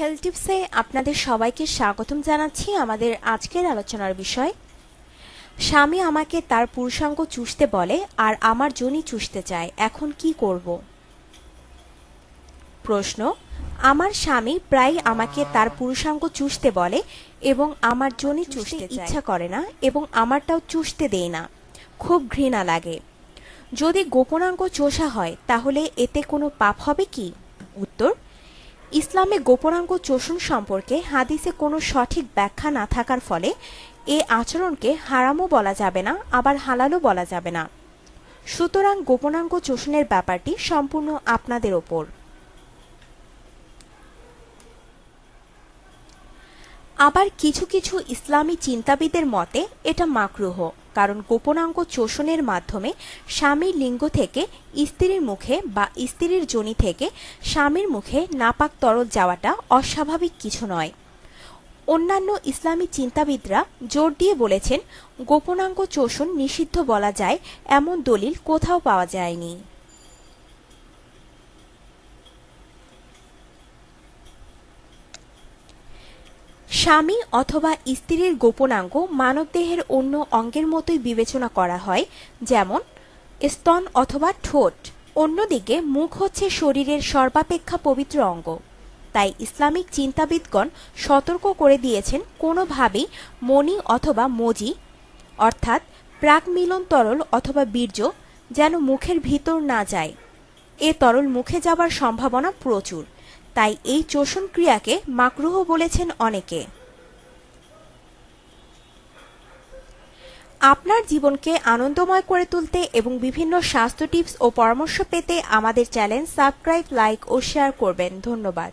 Health টিপসে আপনাদের সবাইকে স্বাগতম জানাচ্ছি আমাদের আজকের আলোচনার বিষয়। স্বামী আমাকে তার পুরুষাঙ্গ চুষতে বলে আর আমার জনি চুষতে চায় এখন কি করব? প্রশ্ন আমার স্বামী প্রায় আমাকে তার পুরুষাঙ্গ চুষতে বলে এবং আমার জনি চুষতে ইচ্ছা করে না এবং আমারটাও চুষতে দেয় না। খুব ঘৃণা লাগে। যদি গোপনাঙ্গ চোষা হয় তাহলে এতে কোনো পাপ হবে কি? উত্তর ইসলামে গোপনাঙ্গ চোষণ সম্পর্কে হাদিসে কোনো সঠিক ব্যাখ্যা না থাকার ফলে এ আচরণকে হারামও বলা যাবে না, আবার হালালও বলা যাবে না। সুতরাং গোপনাঙ্গ চোষণের ব্যাপারটি সম্পূর্ণ আপনাদের ওপর। আবার কিছু কিছু ইসলামী চিন্তাবিদের মতে, এটা মাকরুহ, কারণ গোপনাঙ্গ চোষণের মাধ্যমে স্বামীর লিঙ্গ থেকে স্ত্রীর মুখে বা স্ত্রীর যোনি থেকে স্বামীর মুখে নাপাক তরল যাওয়াটা অস্বাভাবিক কিছু নয়। অন্যান্য ইসলামী চিন্তাবিদরা জোর দিয়ে বলেছেন, গোপনাঙ্গ চোষণ নিষিদ্ধ বলা যায়, এমন দলিল কোথাও পাওয়া যায়নি। স্বামী অথবা স্ত্রীর গোপনাঙ্গ মানবদেহের অন্য অঙ্গের মতোই বিবেচনা করা হয়, যেমন স্তন অথবা ঠোঁট। অন্যদিকে মুখ হচ্ছে শরীরের সর্বাপেক্ষা পবিত্র অঙ্গ। তাই ইসলামিক চিন্তাবিদগণ সতর্ক করে দিয়েছেন কোনোভাবেই মণি অথবা মজি, অর্থাৎ প্রাক মিলন তরল অথবা বীর্য, যেন মুখের ভিতর না যায়। এ তরল মুখে যাবার সম্ভাবনা প্রচুর। তাই এই চোষণ ক্রিয়াকে মাকরুহ বলেছেন অনেকে। আপনার জীবনকে আনন্দময় করে তুলতে এবং বিভিন্ন স্বাস্থ্য টিপস ও পরামর্শ পেতে আমাদের চ্যানেল সাবস্ক্রাইব, লাইক ও শেয়ার করবেন। ধন্যবাদ।